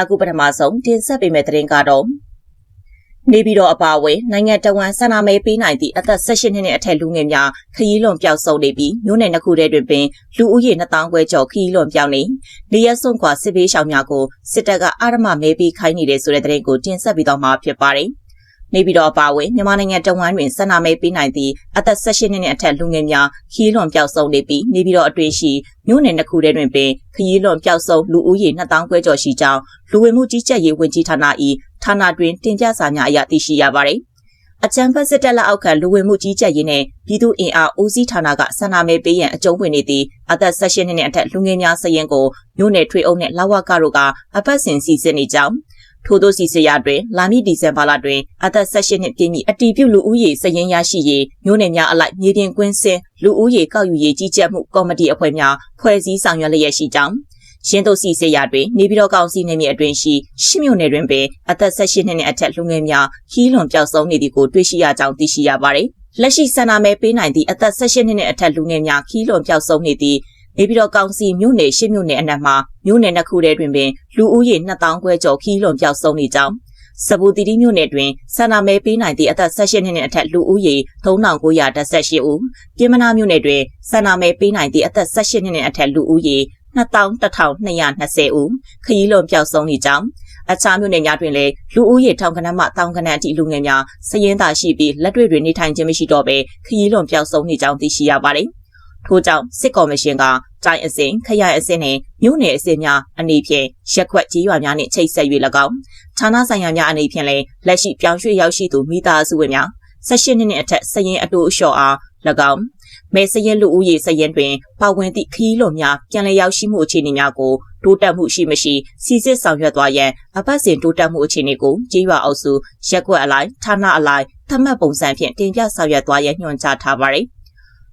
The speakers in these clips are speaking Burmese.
အခုပထမဆုံးတင်ဆက်ပေးမယ့်သတင်းကတော့နေပြည်တော်အပါအဝင်နိုင်ငံတော်ဝန်ဆန္ဒမဲပေးနိုင်သည့်အသက်18နှစ်နဲ့အထက်လူငယ်များခရီးလွန်ပျောက်ဆုံးနေပြီးမြို့နယ်နှစ်ခုတည်းတွင်ပင်လူဦးရေ2000ခွဲကျော်ခရီးလွန်ပျောက်နေနေရဆုံးခွာစစ်ပေးရှောင်များကိုစစ်တပ်ကအာရမမဲပေးခိုင်းနေတဲ့ဆိုတဲ့သတင်းကိုတင်ဆက်ပြီးတော့မှာဖြစ်ပါတယ်။ နေပြည်တော်အပါအဝင်မြန်မာနိုင်ငံတဝန်းတွင်ဆန္ဒမဲပေးနိုင်သည့်အသက်18နှစ်နဲ့အထက်လူငယ်များခရီးလွန်ပျောက်ဆုံးနေပြီးနေပြည်တော်အတွင်းရှိမြို့နယ်နှစ်ခုတည်းတွင်ပင်ခရီးလွန်ပျောက်ဆုံးလူဦးရေ2000ခွဲကျော်ရှိကြောင်းလူဝင်မှုကြီးကြပ်ရေးဝန်ကြီးဌာန၏ဌာနတွင်တင်ပြစာများအရသိရှိရပါတယ်။အကြံဖက်စစ်တပ်လက်အောက်ခံလူဝင်မှုကြီးကြပ်ရေးနဲ့ပြည်သူ့အင်အားဦးစီးဌာနကဆန္ဒမဲပေးရန်အကြုံဝင်နေသည့်အသက်16နှစ်နဲ့အထက်လူငယ်များစရင်ကိုမြို့နယ်ထွေအုပ်နှင့်လဝကတို့ကအပတ်စဉ်စီစစ်နေကြောင်း ထို့သောစီစရာတွင်လာမည့်ဒီဇင်ဘာလတွင်အသက်18နှစ်ပြည့်မည့်အတီးပြုလူဦးရေစရင်ရရှိရေးမြို့နယ်များအလိုက်မြေပြင်ကွင်းစင်လူဦးရေကောက်ယူရေးကြီးကြပ်မှုကော်မတီအဖွဲ့များဖွဲ့စည်းဆောင်ရွက်လျက်ရှိကြောင်းရင်းတို့စီစေရတွင်နေပြည်တော်ကောင်စီနယ်မြေအတွင်းရှိရှစ်မြို့နယ်တွင်ပင်အသက်18နှစ်နဲ့အထက်လူငယ်များခီးလွန်ပျောက်ဆုံးနေသည်ကိုတွေ့ရှိရကြောင်းသိရှိရပါတယ်။လက်ရှိဆန္ဒမဲပေးနိုင်သည့်အသက်18နှစ်နဲ့အထက်လူငယ်များခီးလွန်ပျောက်ဆုံးနေသည့် နေပြည်တော်ကောင်စီမြို့နယ်ရှစ်မြို့နယ်အနက်မှာမြို့နယ်နှစ်ခုတည်းတွင်ပင်လူဦးရေ2000ခွဲကျော်ခီးလွန်ပျောက်ဆုံးနေကြောင်းစပူတီတီမြို့နယ်တွင်ဆန္ဒမဲပေးနိုင်သည့်အသက်18နှစ်နဲ့အထက်လူဦးရေ3918ဦးပြည်မနာမြို့နယ်တွင်ဆန္ဒမဲပေးနိုင်သည့်အသက်18နှစ်နဲ့အထက်လူဦးရေ2120ဦးခရီးလွန်ပျောက်ဆုံးနေကြောင်းအခြားမြို့နယ်များတွင်လည်းလူဦးရေထောင်ကနန်းမှတောင်ကနန်းအထိလူငယ်များစည်ရင်းသာရှိပြီးလက်တွေ့တွင်နေထိုင်ခြင်းမရှိတော့ဘဲခရီးလွန်ပျောက်ဆုံးနေကြောင်းသိရှိရပါတယ်။ထို့ကြောင့်စစ်ကော်မရှင်က တိုင်းအစဉ်ခရိုင်အစဉ်နှင့်မြို့နယ်အစဉ်များအနေဖြင့်ရက်ခွက်ကြီးရွာများနှင့်ချိတ်ဆက်၍၎င်းဌာနဆိုင်ရာများအနေဖြင့်လည်းလက်ရှိပြောင်းရွှေ့ရောက်ရှိသူမိသားစုဝင်များ16နှစ်နှင့်အထက်စည်ရင်အတူအလျှော်အား၎င်းမဲစရင်လူဦးရေစရင်တွင်ပါဝင်သည့်ခီးလွန်များပြန်လည်ရောက်ရှိမှုအခြေအနေများကိုတိုးတက်မှုရှိမရှိစီစစ်ဆောင်ရွက်သွားရန်အပတ်စဉ်တိုးတက်မှုအခြေအနေကိုကြေးရွာအုပ်စုရက်ကွက်အလိုက်ဌာနအလိုက်သတ်မှတ်ပုံစံဖြင့်တင်ပြဆောင်ရွက်သွားရန်ညွှန်ကြားထားပါသည်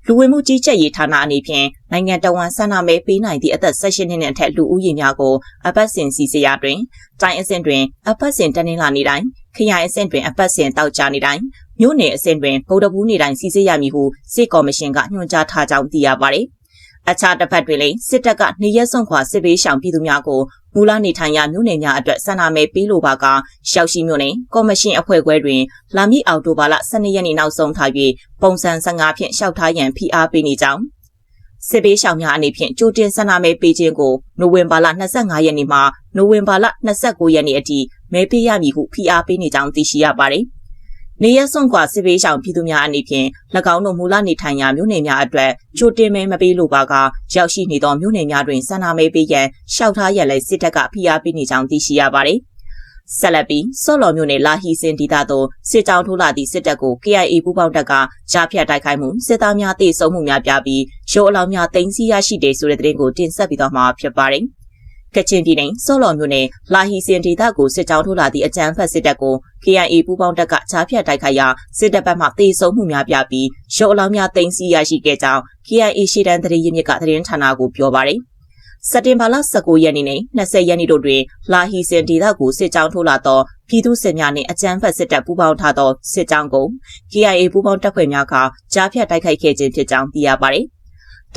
လူဝင်မှုကြီးကြပ်ရေးဌာနအနေဖြင့်နိုင်ငံတော်ဝန်ဆန္ဒမဲပေးနိုင်သည့်အသက်16နှစ်နဲ့အထက်လူဦးရေများကိုအပတ်စဉ်စီစရာတွင်တိုင်းအဆင့်တွင်အပတ်စဉ်တနင်္လာနေ့တိုင်းခရိုင်အဆင့်တွင်အပတ်စဉ်တောက်ကြနေတိုင်းမြို့နယ်အဆင့်တွင်ဗုဒ္ဓဘူးနေ့တိုင်းစီစစ်ရမည်ဟုစစ်ကော်မရှင်ကညွှန်ကြားထားကြောင်းသိရပါတယ်။အခြားတစ်ဖက်တွင်လည်းစစ်တပ်ကနေရက်စွန့်ခွာစစ်ပေးရှောင်ပြည်သူများကို မူလနေထိုင်ရာမြို့နယ်များအတွက်ဆန္ဒမဲပေးလိုပါကရှောက်ရှိမြို့နယ်ကော်မရှင်အဖွဲ့ခွဲတွင်လာမည့်အောက်တိုဘာလ12ရက်နေ့နောက်ဆုံးထား၍ပုံစံ15ဖြင့်ရှောက်ထားရန်ဖိအားပေးနေကြောင်းစစ်ပေးရှောင်များအနေဖြင့်ကြိုတင်ဆန္ဒမဲပေးခြင်းကိုနိုဝင်ဘာလ25ရက်နေ့မှနိုဝင်ဘာလ29ရက်နေ့အထိမဲပေးရမည်ဟုဖိအားပေးနေကြောင်းသိရှိရပါတယ်။ နေရစွန့်ကွာစစ်ပေးရှောင်ပြည်သူများအနေဖြင့်၎င်းတို့မူလနေထိုင်ရာမြို့နယ်များအတွက်ကြိုတင်မဲမပေးလိုပါကရောက်ရှိနေသောမြို့နယ်များတွင်ဆန္ဒမဲပေးရန်ရှောက်ထားရလဲစစ်တပ်ကဖိအားပေးနေကြောင်းသိရှိရပါတယ်။ဆက်လက်ပြီးစော့လော်မြို့နယ်လာဟီစင်ဒေသသို့စစ်ကြောင်းထိုးလာသည့်စစ်တပ်ကို KIA ပူးပေါင်းတပ်ကကြားဖြတ်တိုက်ခိုက်မှုစစ်သားများတေဆုံးမှုများပြပြီးရိုးအလောင်များတင်စီရရှိတယ်ဆိုတဲ့သတင်းကိုတင်ဆက်ပြီးတော့မှာဖြစ်ပါတယ်။ ကချင်ပြည်နယ်စောလော်မြို့နယ်လာဟီစင်ဒေသကိုစစ်ကြောင်းထိုးလာသည့်အကြမ်းဖက်စစ်တပ်ကို KIA ပူးပေါင်းတပ်ကချားဖြတ်တိုက်ခိုက်ရာစစ်တပ်ဘက်မှတေဆုံးမှုများပြပြီးရုပ်အလောင်းများတင်စီရရှိခဲ့ကြောင်း KIA ရှေ့တန်းသတင်းရင်းမြစ်ကသတင်းဌာနကိုပြောပါရယ်စက်တင်ဘာလ19ရက်နေ့နဲ့20ရက်နေ့တို့တွင်လာဟီစင်ဒေသကိုစစ်ကြောင်းထိုးလာသောပြည်သူစစ်များနှင့်အကြမ်းဖက်စစ်တပ်ပူးပေါင်းထားသောစစ်ကြောင်းကို KIA ပူးပေါင်းတပ်ဖွဲ့များကကြားဖြတ်တိုက်ခိုက်ခဲ့ခြင်းဖြစ်ကြောင်းသိရပါသည်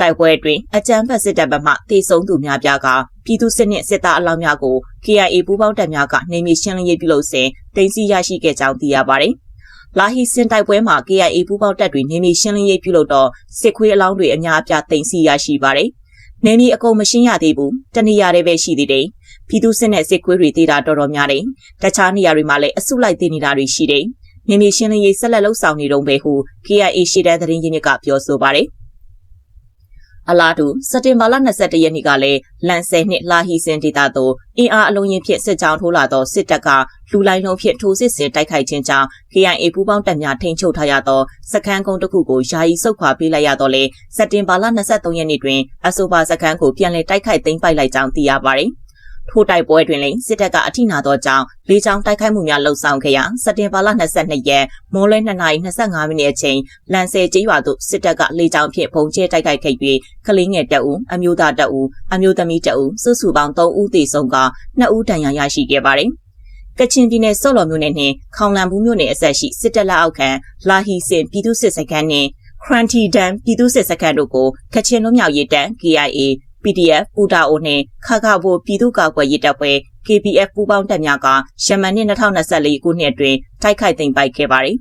တိုက်ပွဲတွင်အကြမ်းဖက်စစ်တပ်ဘက်မှတေဆုံးသူများပြားကပြည်သူစစ်နှင့်စစ်သားအလောင်းများကို KIA ပူးပေါင်းတပ်များကနေမြေရှင်းလင်းရေးပြုလုပ်စဉ်တင်စီရရှိခဲ့ကြောင်းသိရပါတယ်။လာဟီစင်တိုက်ပွဲမှာ KIA ပူးပေါင်းတပ်တွေနေမြေရှင်းလင်းရေးပြုလုပ်တော့စစ်ခွေးအလောင်းတွေအများအပြားတင်စီရရှိပါတယ်။နေမြေအကုန်မရှင်းရသေးဘူး။တနေရာတွေပဲရှိသေးတယ်။ပြည်သူစစ်နဲ့စစ်ခွေးတွေတေးတာတော်တော်များတယ်။တခြားနေရာတွေမှာလည်းအစုလိုက်တေးနေတာတွေရှိတယ်။နေမြေရှင်းလင်းရေးဆက်လက်လှုပ်ဆောင်နေတုန်းပဲဟု KIA ရှေ့တန်းသတင်းရင်းမြစ်ကပြောဆိုပါတယ်။ အလားတူစက်တင်ဘာလ22ရက်နေ့ကလည်းလန်ဆယ်နှစ်လာဟီစင်ဒေတာသို့အင်အားအလုံးရင်ဖြင့်စစ်ကြောင်းထိုးလာသောစစ်တပ်ကလူလိုင်းလုံးဖြင့်ထိုးစစ်ဆင်တိုက်ခိုက်ခြင်းကြောင့် KIA ပူးပေါင်းတပ်များထိန်းချုပ်ထားရသောစခန်းကုန်းတစ်ခုကိုယာယီဆုတ်ခွာပေးလိုက်ရတော့လေစက်တင်ဘာလ23ရက်နေ့တွင်အဆိုပါစခန်းကိုပြန်လည်တိုက်ခိုက်သိမ်းပိုက်လိုက်ကြောင်းသိရပါတယ်။ ထိုတိုက်ပွဲတွင်လည်းစစ်တပ်ကအထိနာသောကြောင့်လေကြောင်းတိုက်ခိုက်မှုများလှုံ့ဆော်ခဲ့ရာစက်တင်ဘာလ22ရက်မော်လဲ2:25မိနစ်အချိန်လန်ဆယ်ကျေးရွာသို့စစ်တပ်ကလေကြောင်းဖြင့်ပုံကျဲတိုက်ခိုက်ခဲ့ပြီးကလေးငယ်တပ်ဦးအမျိုးသားတပ်ဦးအမျိုးသမီးတပ်ဦးစုစုပေါင်း3ဦးသေဆုံးက2ဦးဒဏ်ရာရရှိခဲ့ပါတယ်။ကချင်ပြည်နယ်စော့လော်မြို့နယ်နှင့်ခေါင်လန်ဘူးမြို့နယ်အဆက်ရှိစစ်တပ်လက်အောက်ခံလာဟီစင်ပြည်သူစစ်စခန်းနှင့်ခရန်တီဒန်ပြည်သူစစ်စခန်းတို့ကိုကချင်လူမျိုးရေးတန်း KIA PDF ပူတာအိုနှင့်ခါခါဘိုပြည်သူ့ကာကွယ်ရေးတပ်ဖွဲ့ KPF ပူးပေါင်းတပ်များကယမန်နှစ်2024ခုနှစ်အတွင်းတိုက်ခိုက်သိမ်းပိုက်ခဲ့ပါတယ်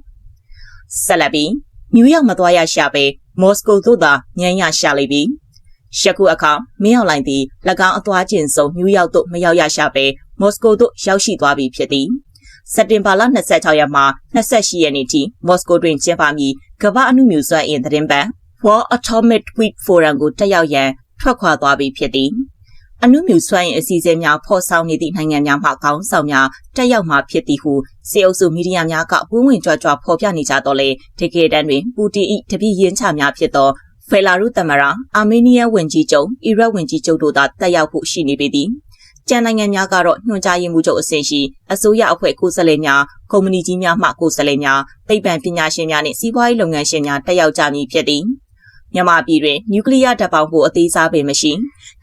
။ဆက်လက်ပြီးနယူးယောက်မသွားရရှာပဲမော်စကိုသို့သာညံ့ရရှာလိမ့်ပြီ။ယခုအခါမင်းအောင်လိုင်းသည်၎င်းအသွားကျင်ဆုံးနယူးယောက်သို့မရောက်ရရှာပဲမော်စကိုသို့ရောက်ရှိသွားပြီဖြစ်သည်။စက်တင်ဘာလ26ရက်မှ28ရက်နေ့ထိမော်စကိုတွင်ကျင်းပမည်ကမ္ဘာအမှုမျိုးစွမ်းအင်သတင်းပတ် World Atomic Week Forum ကိုတက်ရောက်ရန် ထွက်ခွာသွားပြီဖြစ်သည်။အနုမြူစွမ်းအင်အစီအစဉ်များဖော်ဆောင်နေသည့်နိုင်ငံများမှခေါင်းဆောင်များတက်ရောက်မှာဖြစ်သည်ဟုစေအုပ်စုမီဒီယာများကဝင်းဝင်ကြွကြွဖော်ပြနေကြတော့လေတကယ်တမ်းတွင်ပူတင်၏တပည့်ရင်းချများဖြစ်သောဖယ်လာရုသမရာအာမေးနီးယားဝန်ကြီးချုပ်အီရက်ဝန်ကြီးချုပ်တို့သာတက်ရောက်ဖို့ရှိနေပေသည်။ကျန်နိုင်ငံများကတော့ညွှန်ကြားရေးမှူးချုပ်အဆင့်ရှိအစိုးရအဖွဲ့ကိုယ်စားလှယ်များကုမ္ပဏီကြီးများမှကိုယ်စားလှယ်များသိပ္ပံပညာရှင်များနှင့်စီးပွားရေးလုပ်ငန်းရှင်များတက်ရောက်ကြမည်ဖြစ်သည်။ မြန်မာပြည်တွင်နျူကလ িয়ার တပ်ပေါင်းကိုအသေးစားပင်မရှိ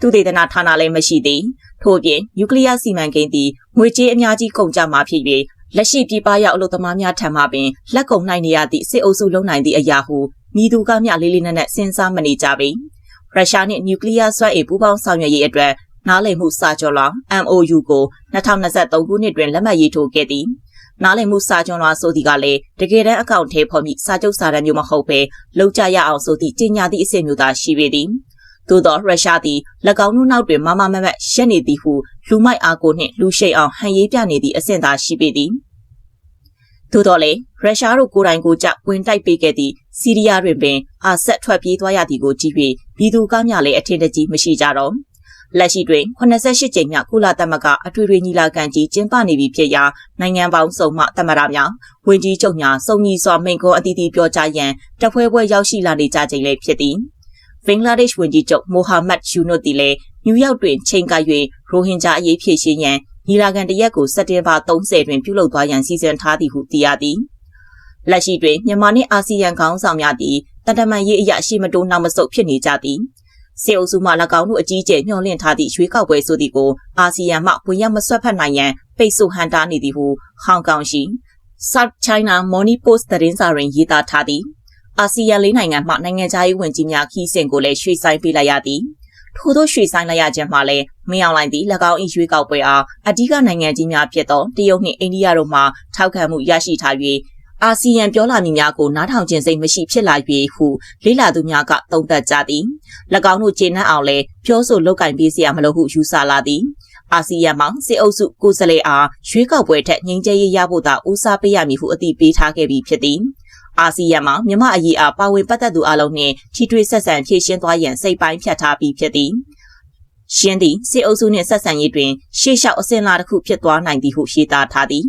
သူဒေသနာဌာနလည်းမရှိသေးထို့ပြင်နျူကလ িয়ার စီမံကိန်းသည်ငွေကြေးအများကြီးကုန်ကျမှာဖြစ်၍လက်ရှိပြည်ပရောက်အလုပ်သမားများထံမှပင်လက်ကုန်နိုင်နေရသည့်စစ်အုပ်စုလုံးနိုင်သည့်အရာဟုမိသူကမျှလေးလေးနက်နက်စဉ်းစားမနေကြပေရုရှားနှင့်နျူကလ িয়ার စွမ်းအင်ပူးပေါင်းဆောင်ရွက်ရေးအတွက်နားလည်မှုစာချုပ်လောင် MOU ကို2023ခုနှစ်တွင်လက်မှတ်ရေးထိုးခဲ့သည် နားလည်မှုစာချုပ်လွှာဆိုသည်ကလည်းတကယ်တမ်းအကောင့်ထဲဖော်မိစာချုပ်စာတမ်းမျိုးမဟုတ်ဘဲလောက်ကြရအောင်ဆိုသည့်ကြေညာသည့်အဆင့်မျိုးသာရှိပေသည်သို့သောရုရှားသည်၎င်းတို့နောက်တွင်မမမမတ်ရက်နေသည်ဟုလူမိုက်အားကိုနှင့်လူရှိအောင်ဟန်ရေးပြနေသည့်အဆင့်သာရှိပေသည်သို့တော်လည်းရုရှားတို့ကိုယ်တိုင်ကိုကြဝင်တိုက်ပေးခဲ့သည့်စီးရီးယားတွင်ပင်အာဆက်ထွက်ပြေးသွားရသည်ကိုကြည့်၍ပြည်သူကားများလည်းအထင်တကြီးမရှိကြတော့ လက်ရှိတွင်88ကြိမ်မြောက်ကုလသမဂ္ဂအထွေထွေညီလာခံကြီးကျင်းပနေပြီဖြစ်ရာနိုင်ငံပေါင်းစုံမှသမရများဝင်ကြီးချုပ်များစုံညီစွာမိန့်ခွန်းအသီးသီးပြောကြားရန်တပွဲပွဲရောက်ရှိလာနေကြချိန်လည်းဖြစ်သည်ဘင်္ဂလားဒေ့ရှ်ဝန်ကြီးချုပ်မိုဟာမက်ယူနုတ်တီလည်းနယူးယောက်တွင်ချိန်ကပ်၍ရိုဟင်ဂျာအရေးဖြေရှင်းရန်ညီလာခံတရက်ကိုစက်တင်ဘာ30တွင်ပြုလုပ်သွားရန်စီစဉ်ထားသည်ဟုသိရသည်လက်ရှိတွင်မြန်မာနှင့်အာဆီယံခေါင်းဆောင်များသည်တတမန်ရေးအရာရှိမတိုးနောက်မဆုတ်ဖြစ်နေကြသည် စေအုပ်စုမှ၎င်းတို့အကြီးအကျယ်ညှော်လင့်ထားသည့်ရွေးကောက်ပွဲဆိုသည်ကိုအာဆီယံမှဝင်ရောက်မဆွတ်ဖက်နိုင်ရန်ပိတ်ဆို့ဟန်တားနေသည်ဟုဟောင်ကောင်ရှိ South China Morning Post သတင်းစာတွင်ရေးသားထားသည်အာဆီယံလေးနိုင်ငံမှနိုင်ငံခြားရေးဝန်ကြီးများခီးစဉ်ကိုလည်းရွှေ့ဆိုင်းပေးလိုက်ရသည်ထို့သောရွှေ့ဆိုင်းလိုက်ရခြင်းမှာလည်းမင်းအောင်လိုင်းသည်၎င်း၏ရွေးကောက်ပွဲအားအဓိကနိုင်ငံကြီးများဖြစ်သောတရုတ်နှင့်အိန္ဒိယတို့မှထောက်ခံမှုရရှိထား၍ အာဆီယံပြောလာမည်များကိုနားထောင်ခြင်းစိတ်မရှိဖြစ်လာ၍ဟုလေးလာသူများကသုံးသပ်ကြသည်၎င်းတို့ကျေနပ်အောင်လဲပြောဆိုလောက်ကင်ပေးစရာမလိုဟုယူဆလာသည်အာဆီယံမှာစစ်အုပ်စုကိုယ်စားလှယ်အားရွေးကောက်ပွဲထက်ငြိမ်းချမ်းရေးရဖို့သာဦးစားပေးရမည်ဟုအသိပေးထားခဲ့ပြီးဖြစ်သည်အာဆီယံမှာမြမအရေးအားပါဝင်ပတ်သက်သူအလုံးနှင့်ထိတွေ့ဆက်ဆံဖြည့်ရှင်းသွားရန်စိတ်ပိုင်းဖြတ်ထားပြီးဖြစ်သည်ရှင်းသည့်စစ်အုပ်စုနှင့်ဆက်ဆံရေးတွင်ရှေ့လျှောက်အစဉ်လာတစ်ခုဖြစ်သွားနိုင်သည်ဟုရှင်းသားထားသည်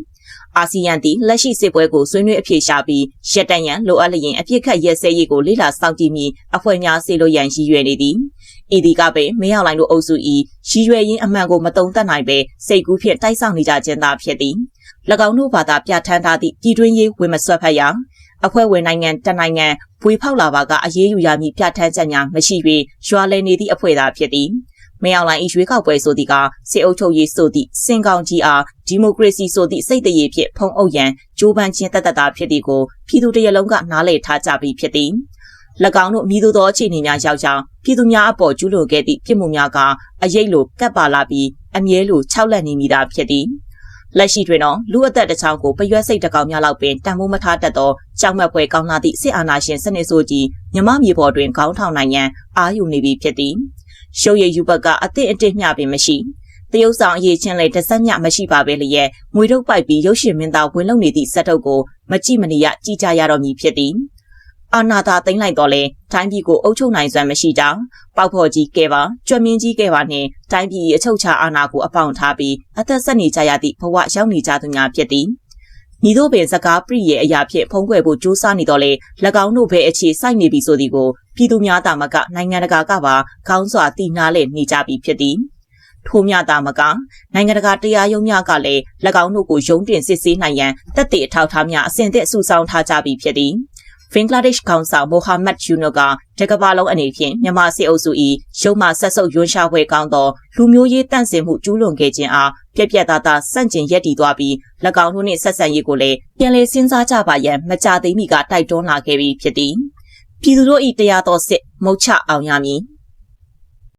အာဆီယံသည်လက်ရှိစစ်ပွဲကိုဆွေးနွေးအပြေရှားပြီးရက်တန်ရန်လိုအပ်လျင်အပြစ်ခတ်ရဲစဲရေးကိုလေ့လာစောင့်ကြည့်ပြီးအဖွဲ့များစေလို့ရန်ရည်ရွယ်နေသည်။ဤဒီကပင်မင်းအောင်လိုင်းတို့အုပ်စု၏ရည်ရွယ်ရင်းအမှန်ကိုမတုံ့တက်နိုင်ပဲစိတ်ကူးဖြင့်တိုက်ဆောင်နေကြခြင်းသာဖြစ်သည်။၎င်းတို့ဘာသာပြဋ္ဌာန်းထားသည့်ပြည်တွင်းရေးဝင်မဆွတ်ဖက်ရအဖွဲ့ဝင်နိုင်ငံတနိုင်ငံပွေဖောက်လာပါကအရေးယူရမည်ပြဋ္ဌာန်းချက်များမရှိ၍ရွာလည်နေသည့်အဖွဲ့သာဖြစ်သည်။ မင်းအောင်လိုင်း၏ရွေးကောက်ပွဲဆိုသည့်ကစစ်အုပ်ချုပ်ရေးဆိုသည့်စင်ကောင်ကြီးအားဒီမိုကရေစီဆိုသည့်စိတ်တရေဖြင့်ဖုံအုပ်ရန်ကြိုးပမ်းခြင်းတသက်တာဖြစ်သည်ကိုပြည်သူတရလုံးကနားလည်ထားကြပြီးဖြစ်သည်၎င်းတို့မိသူသောအခြေအနေများရောက်ကြောင်းပြည်သူများအပေါ်ကျူးလွန်ခဲ့သည့်ပြစ်မှုများကအရေးလိုကပ်ပါလာပြီးအမြဲလိုခြောက်လန့်နေမိတာဖြစ်သည်လက်ရှိတွင်တော့လူအသက်တစ်ချောင်းကိုပရွက်စိတ်တကောင်များလောက်ပင်တန်ဖိုးမထားတတ်သောကြောက်မက်ဖွယ်ကောင်းလာသည့်စစ်အာဏာရှင်စနစ်ဆိုကြီးမြမမြေပေါ်တွင်ခေါင်းထောင်နိုင်ရန်အာရုံနေပြီဖြစ်သည် ရှုပ်ရည်ယူဘက်ကအသင့်အတင့်မျှပင်မရှိတရုတ်ဆောင်အရေးချင်းလည်းတစ်ဆက်မျှမရှိပါပဲလျက်ငွေထုတ်ပိုက်ပြီးရုပ်ရှင်မင်းသားဝင်လုံနေသည့်စက်ထုတ်ကိုမကြည့်မနေရကြည်ကြရတော့မည်ဖြစ်သည်အာနာသာသိမ့်လိုက်တော့လဲတိုင်းပြည်ကိုအုပ်ချုပ်နိုင်စွမ်းမရှိကြောင်းပေါက်ဖော်ကြီးကဲပါကြွမင်းကြီးကဲပါနှင့်တိုင်းပြည်အချုပ်ချာအာဏာကိုအပေါင်ထားပြီးအသက်ဆက်နေကြရသည့်ဘဝရောက်နေကြသူများဖြစ်သည် မိတို့ပင်စကားပြည့်ရဲ့အရာဖြင့်ဖုံးကွယ်ဖို့ကြိုးစားနေတော့လေ၎င်းတို့ပဲအခြေစိုက်နေပြီဆိုသည်ကိုပြည်သူများတာမကနိုင်ငံတကာကပါခေါင်းစွာတည်နာလေနေကြပြီဖြစ်သည်ထိုးမြတာမကနိုင်ငံတကာတရားရုံးများကလည်း၎င်းတို့ကိုယုံတင်စစ်ဆေးနိုင်ရန်တက်တဲ့အထောက်အထားများအစဉ်သစ်စုဆောင်းထားကြပြီဖြစ်သည် ဘင်္ဂလားဒေ့ရှ်ကောင်ဆောင်မိုဟာမက်ယူနိုကတကဘာလုံးအနေဖြင့်မြန်မာစစ်အုပ်စု၏ရုံးမှဆက်ဆုပ်ရွံ့ရှာဖွေကောင်းသောလူမျိုးရေးတန့်စင်မှုကျူးလွန်ခဲ့ခြင်းအားပြက်ပြက်သားသားစန့်ကျင်ရက်တည်သွားပြီး၎င်းတို့နှင့်ဆက်ဆံရေးကိုလည်းပြန်လည်စဉ်းစားကြပါရန်မကြသေးမီကတိုက်တွန်းလာခဲ့ပြီးဖြစ်သည်ပြည်သူတို့၏တရားတော်စစ်မုတ်ချအောင်ရမည်